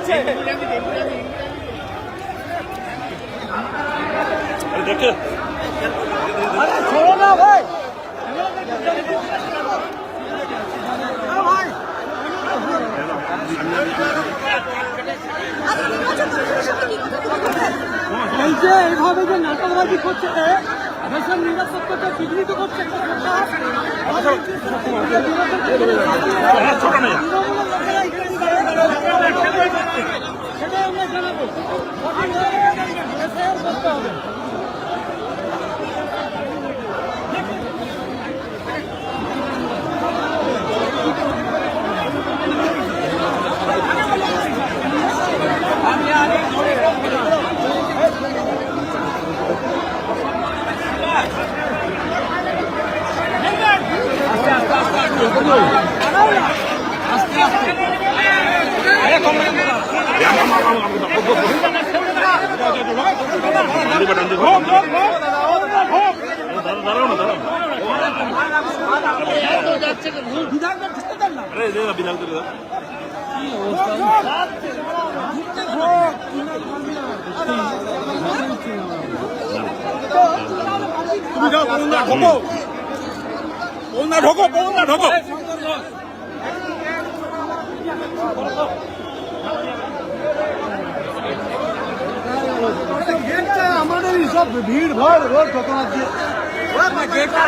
যাচ্ছে আরে ছোড়ো না ভাই। এই যে এইভাবে যে নাটকবাজি করছে দেশের নিরাপত্তাকে বিঘ্নিত করছে একটা সেটাই আমরা জানাব করতে হবে দাঁড়াও না দাঁড়াও আরে দে না বিধান করে দাও। তুমি যাও বৌনা ঢোকো বৌনা ঢোকো বৌনা ঢোকো গেটটা আমাদেরই সব ভিড় ভাড় রোড ঘটনা দিয়ে গেটটা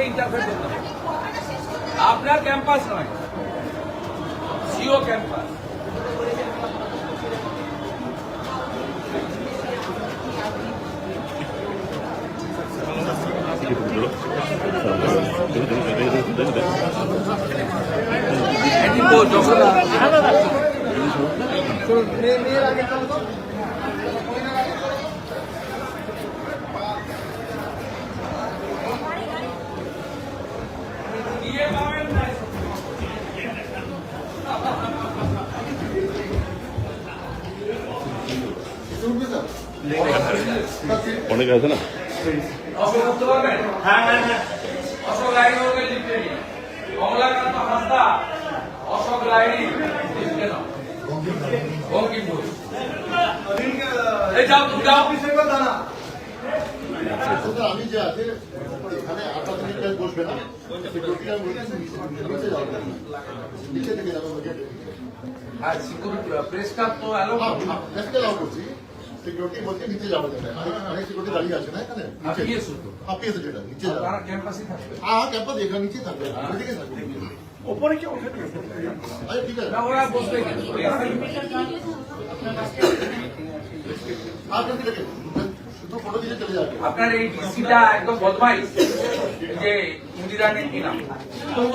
আপনাকে ইন্টারফেয়ার করতে হবে। আপনার ক্যাম্পাস নয় জিও ক্যাম্পাস দিয়ে অনেকে আছে না? অশোক করতে পারবেন হ্যাঁ হ্যাঁ হ্যাঁ অশোক লাইনি ওকে লিখতে নিন কমলাকান্ত হাসদা অশোক লাইনি লিখতে নাও এই যাও তুমি যাও আমি যে আছে এখানে আটটা মিনিট বসবে না সিকিউরিটি আমি নিচে থেকে যাব গেটে আর সিকিউরিটি প্রেস তো অ্যালো নেক্সটে যাও করছি। সিকিউরিটি বলতে নিচে যাব যাবে অনেক সিকিউরিটি দাঁড়িয়ে আছে না এখানে? নিচে। যেটা থাকবে। হ্যাঁ ক্যাম্পাস এখানে নিচে থাকবে। ওইদিকে থাকবে। ওপরে কি ওঠে আচ্ছা ঠিক আছে। ওরা বসবে শুধু ফটো দিয়ে চলে যাবে? আপনার এই ডিসিটা একদম বদমাইশ। যে ইন্দিরা নেকি নাম। অত্যন্ত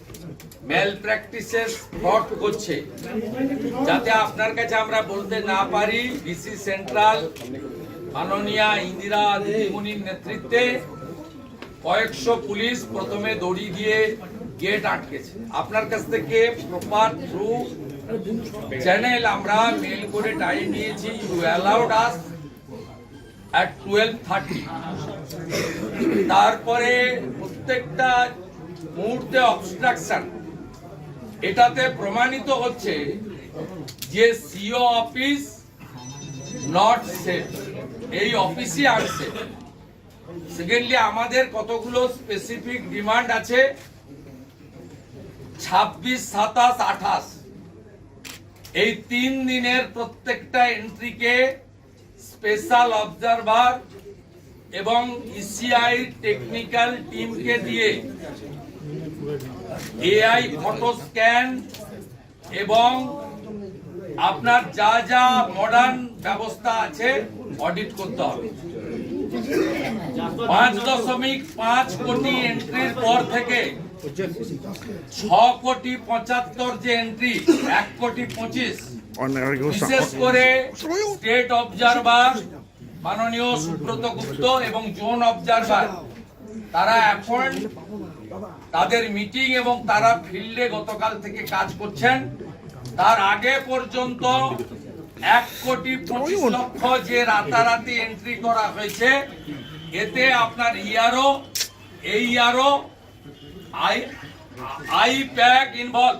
করছে। যাতে আপনার কাছে আমরা বলতে না পারি ডিসি সেন্ট্রাল ইন্দিরা দিদিমণির নেতৃত্বে কয়েকশো পুলিশ প্রথমে দড়ি দিয়ে গেট আটকেছে। আপনার কাছ থেকে প্রপার থ্রু চ্যানেল আমরা মেল করে টাইম নিয়েছি you allowed us at twelve thirty তারপরে প্রত্যেকটা মুহূর্তে অবস্ট্রাকশন এটাতে প্রমাণিত হচ্ছে যে সিও অফিস নট সেফ এই অফিসই আনসেফ সেকেন্ডলি আমাদের কতগুলো স্পেসিফিক ডিমান্ড আছে? ছাব্বিশ, সাতাশ, আঠাশ। এই তিন দিনের প্রত্যেকটা এন্ট্রিকে স্পেশাল অবজারভার এবং ইসিআই টেকনিক্যাল টিমকে দিয়ে এআই ফটো স্ক্যান এবং আপনার যা যা মডার্ন ব্যবস্থা আছে অডিট করতে হবে। পাঁচ দশমিক পাঁচ কোটি এন্ট্রির পর থেকে ছ কোটি পঁচাত্তর যে এন্ট্রি এক কোটি পঁচিশ। বিশেষ করে স্টেট অবজারভার মাননীয় সুব্রত গুপ্ত এবং জোন অবজারভার তারা এখন তাদের মিটিং এবং তারা ফিল্ডে গতকাল থেকে কাজ করছেন। তার আগে পর্যন্ত এক কোটি পঁচিশ লক্ষ যে রাতারাতি এন্ট্রি করা হয়েছে এতে আপনার ইয়ারও এই ইয়ারও আই আই প্যাক ইনভলভ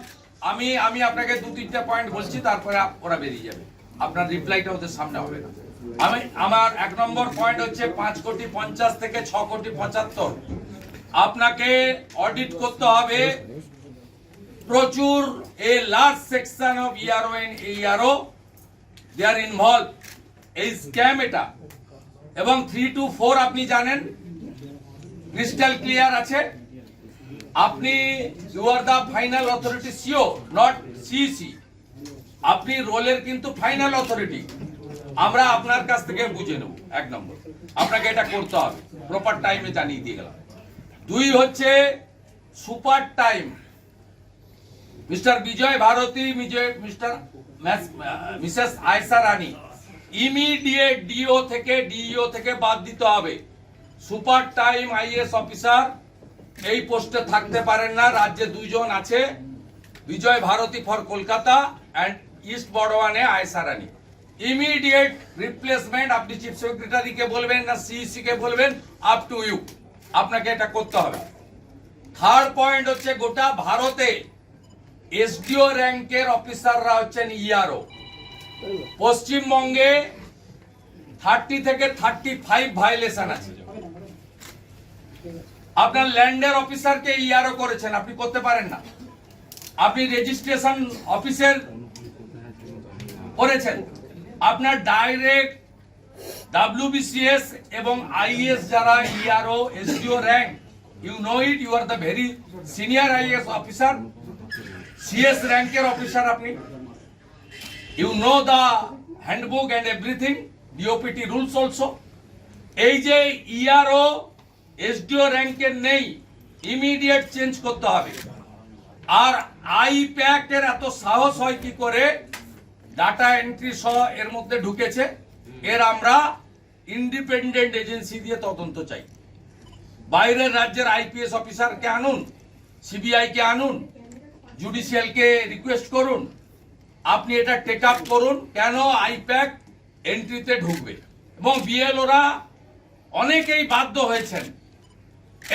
আমি আমি আপনাকে দু তিনটা পয়েন্ট বলছি তারপরে ওরা বেরিয়ে যাবে। আপনার রিপ্লাইটা ওদের সামনে হবে না। আমি আমার এক নম্বর পয়েন্ট হচ্ছে পাঁচ কোটি পঞ্চাশ থেকে ছ কোটি পঁচাত্তর। আপনাকে অডিট করতে হবে। প্রচুর এ লার্জ সেকশন অফ ইয়ারও ইয়ারও দে আর ইনভলভ এই স্ক্যাম এটা। এবং থ্রি টু ফোর আপনি জানেন ক্রিস্টাল ক্লিয়ার আছে। আপনি you are the final authority CO not CC আপনি রোলের কিন্তু ফাইনাল অথরিটি আমরা আপনার কাছ থেকে বুঝে নেব, এক নম্বর। আপনাকে এটা করতে হবে। প্রপার টাইমে জানিয়ে দিয়ে গেলাম। দুই হচ্ছে super time. Mister Vijay Bharati mister Mrs Aysha Rani, immediate DO থেকে ডিইও থেকে বাদ দিতে হবে। সুপার টাইম আইএস অফিসার এই পোস্টে থাকতে পারেন না, রাজ্যে দুইজন আছে, Vijay Bharati for Kolkata and east বর্ডওয়ানে Aysha Rani. Immediate replacement আপনি চিফ সেক্রেটারিকে বলবেন না সিইসি কে বলবেন আপ টু ইউ আপনাকে এটা করতে হবে। থার্ড পয়েন্ট হচ্ছে গোটা ভারতে এসডিও র্যাঙ্কের অফিসাররা হচ্ছেন ইআরও পশ্চিমবঙ্গে থার্টি থেকে থার্টি ফাইভ ভাইলেশন আছে। আপনার ল্যান্ডের অফিসারকে ইআরও করেছেন, আপনি করতে পারেন না। আপনি রেজিস্ট্রেশন অফিসের করেছেন। আপনার ডাইরেক্ট ডাব্লিউবিসিএস এবং আইএস যারা E ERO SDO rank you know it you are the very senior IAS officer CS র্যাঙ্কের অফিসার আপনি। You know the handbook and everything DOPT rules also এই যে E ইআরও এসডিও র্যাঙ্কের নেই immediate change করতে হবে। আর I প্যাকের এত সাহস হয় কি করে? ডাটা এন্ট্রি সহ এর মধ্যে ঢুকেছে। এর আমরা ইন্ডিপেন্ডেন্ট এজেন্সি দিয়ে তদন্ত চাই। বাইরের রাজ্যের আইপিএস অফিসারকে আনুন সিবিআই কে আনুন জুডিশিয়ালকে রিকোয়েস্ট করুন, আপনি এটা টেক আপ করুন, কেন আইপ্যাক এন্ট্রিতে ঢুকবে? এবং বিএলওরা অনেকেই বাধ্য হয়েছেন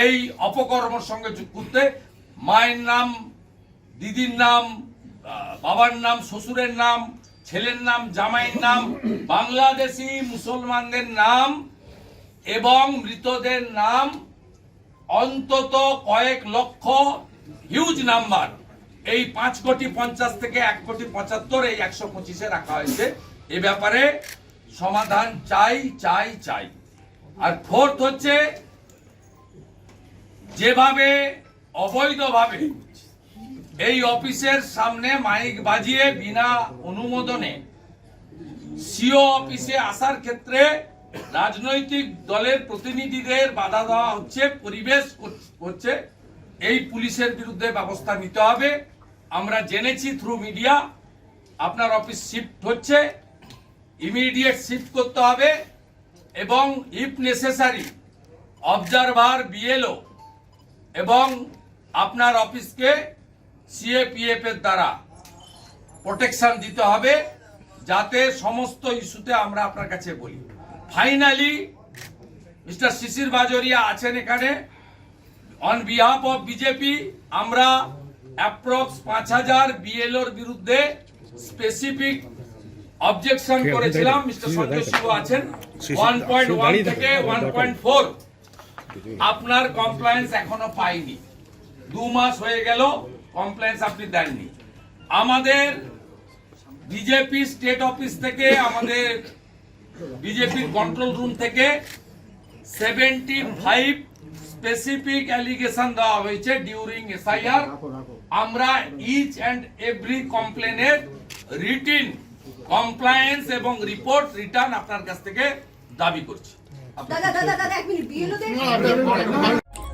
এই অপকর্মের সঙ্গে করতে। মায়ের নাম, দিদির নাম বাবার নাম, শ্বশুরের নাম ছেলের নাম, জামাইয়ের নাম, বাংলাদেশি মুসলমানদের নাম এবং মৃতদের নাম অন্তত কয়েক লক্ষ হিউজ নাম্বার এই পাঁচ কোটি পঞ্চাশ থেকে এক কোটি পঁচাত্তর, এই একশো পঁচিশে রাখা হয়েছে। এ ব্যাপারে সমাধান চাই চাই চাই। আর ফোর্থ হচ্ছে, যেভাবে, অবৈধভাবে এই অফিসের সামনে মাইক বাজিয়ে বিনা অনুমোদনে সিও অফিসে আসার ক্ষেত্রে রাজনৈতিক দলের প্রতিনিধিদের বাধা দেওয়া হচ্ছে, পরিবেশ হচ্ছে এই পুলিশের বিরুদ্ধে ব্যবস্থা নিতে হবে। আমরা জেনেছি থ্রু মিডিয়া আপনার অফিস শিফট হচ্ছে। ইমিডিয়েট শিফট করতে হবে এবং ইফ নেসেসারি অবজারভার বিএলও এবং আপনার অফিসকে সিএপিএফ এর দ্বারা প্রোটেকশন দিতে হবে যাতে সমস্ত ইস্যুতে আমরা আপনার কাছে বলি। ফাইনালি মিস্টার শিশির বাজরিয়া আছেন এখানে। অন বিহাফ অফ বিজেপি আমরা অ্যাপ্রক্স পাঁচ হাজার বিএলওর বিরুদ্ধে স্পেসিফিক অবজেকশন করেছিলাম। মিস্টার সঞ্জয় শিব আছেন। ওয়ান পয়েন্ট ওয়ান থেকে। ওয়ান পয়েন্ট ফোর আপনার কমপ্লায়েন্স এখনও পাইনি। দু মাস হয়ে গেল। কমপ্লায়েন্স আপনি দেননি। আমাদের বিজেপি স্টেট অফিস থেকে আমাদের বিজেপির কন্ট্রোল রুম থেকে সেভেন্টি ফাইভ স্পেসিফিক অ্যালিগেশন দেওয়া হয়েছে ডিউরিং এসআইআর আমরা ইচ অ্যান্ড এভরি কমপ্লেনের রিটিন কমপ্লায়েন্স এবং রিপোর্ট রিটার্ন আপনার কাছ থেকে দাবি করছি।